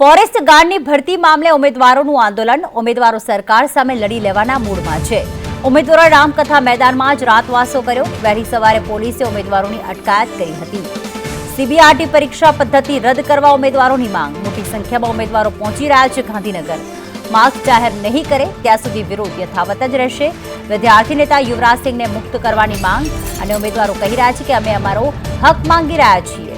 Forest ગાર્ડની ભરતી મામલે ઉમેદવારોનું આંદોલન, ઉમેદવારો સરકાર સામે લડી લેવાના મૂડમાં છે. ઉમેદવારોએ રામકથા મેદાનમાં જ રાતવાસો કર્યો. વહેલી સવારે પોલીસે ઉમેદવારોની અટકાયત કરી હતી. સીબીઆરટી પરીક્ષા પદ્ધતિ રદ કરવા ઉમેદવારોની માંગ. મોટી સંખ્યામાં ઉમેદવારો પહોંચી રહ્યા છે ગાંધીનગર. માસ્ક જાહેર નહીં કરે, ત્યાં સુધી વિરોધ યથાવત જ રહેશે. વિદ્યાર્થી નેતા યુવરાજસિંહને મુક્ત કરવાની માંગ અને ઉમેદવારો કહી રહ્યા છે કે અમે અમારો હક માંગી રહ્યા છીએ.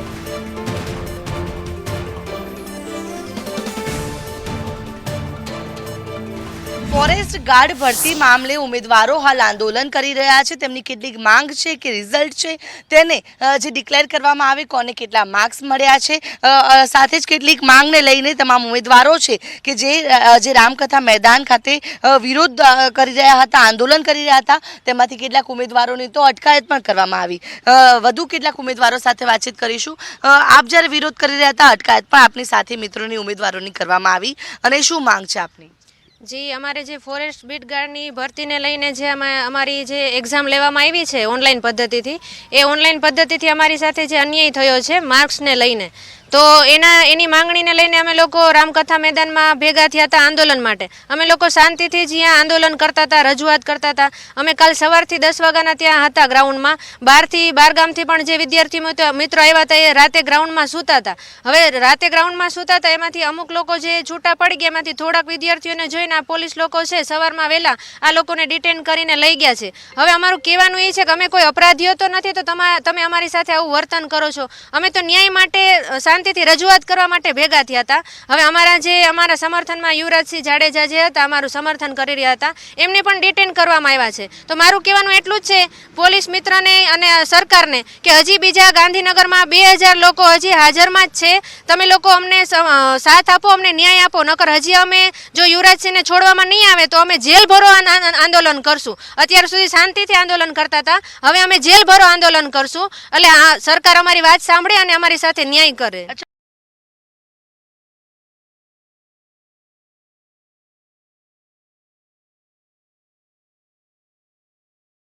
ફોરેસ્ટ ગાર્ડ ભરતી મામલે ઉમેદવારો હાલ આંદોલન કરી રહ્યા છે. તેમની કેટલીક માંગ છે કે રિઝલ્ટ છે તેને જે ડિક્લેર કરવામાં આવે કોને કેટલા માર્ક્સ મળ્યા છે સાથે જ કેટલીક માંગને લઈને તમામ ઉમેદવારો છે કે જે જે રામકથા મેદાન ખાતે વિરોધ કરી રહ્યા હતા, આંદોલન કરી રહ્યા હતા, તેમાંથી કેટલાક ઉમેદવારોની તો અટકાયત પણ કરવામાં આવી. વધુ કેટલાક ઉમેદવારો સાથે વાતચીત કરીશું. આપ જ્યારે વિરોધ કરી રહ્યા હતા, અટકાયત પણ આપની સાથે મિત્રોની ઉમેદવારોની કરવામાં આવી. અને શું માંગ છે આપની? જી, અમારે જે ફોરેસ્ટ બીટ ગાર્ડની ભરતીને લઈને જે અમે, અમારી જે એક્ઝામ લેવામાં આવી છે ઓનલાઈન પદ્ધતિથી, એ ઓનલાઈન પદ્ધતિથી અમારી સાથે જે અન્યાય થયો છે માર્ક્સને લઈને. તો એના, એની માંગણીને લઈને અમે લોકો રામકથા મેદાનમાં ભેગા થયા હતા આંદોલન માટે. અમે લોકો શાંતિથી જ અહીંયા આંદોલન કરતા હતા, રજૂઆત કરતા હતા. અમે કાલ સવારથી દસ વાગ્યાના ત્યાં હતા ગ્રાઉન્ડમાં. બહારથી બારગામથી પણ જે વિદ્યાર્થી મિત્રો આવ્યા હતા એ રાતે ગ્રાઉન્ડમાં સૂતા હતા. હવે રાતે ગ્રાઉન્ડમાં સૂતા હતા એમાંથી અમુક લોકો જે છૂટા પડી ગયા એમાંથી થોડાક વિદ્યાર્થીઓને જોઈને આ પોલીસ લોકો છે સવારમાં વહેલા આ લોકોને ડિટેન કરીને લઈ ગયા છે. હવે અમારું કહેવાનું એ છે કે અમે કોઈ અપરાધીઓ તો નથી, તો તમા અમારી સાથે આવું વર્તન કરો છો. અમે તો ન્યાય માટે શાંતિથી રજૂઆત કરવા માટે ભેગા થયા હતા. હવે અમારા જે અમારા સમર્થનમાં યુવરાજસિંહ જાડેજા જે હતા, અમારું સમર્થન કરી રહ્યા હતા. એમને પણ ડિટેન કરવામાં આવ્યા છે. તો મારું કહેવાનું એટલું જ છે, પોલીસ મિત્રને અને સરકારને કે હજી બીજા ગાંધીનગરમાં બે હજાર લોકો હજી હાજરમાં જ છે. તમે લોકો અમને સાથ આપો, અમને ન્યાય આપો. નકર હજી અમે જો યુવરાજસિંહને છોડવામાં નહીં આવે તો અમે જેલ ભરો આંદોલન કરશું. અત્યાર સુધી શાંતિથી આંદોલન કરતા હતા. હવે અમે જેલ ભરો આંદોલન કરશું. એટલે સરકાર અમારી વાત સાંભળે અને અમારી સાથે ન્યાય કરે.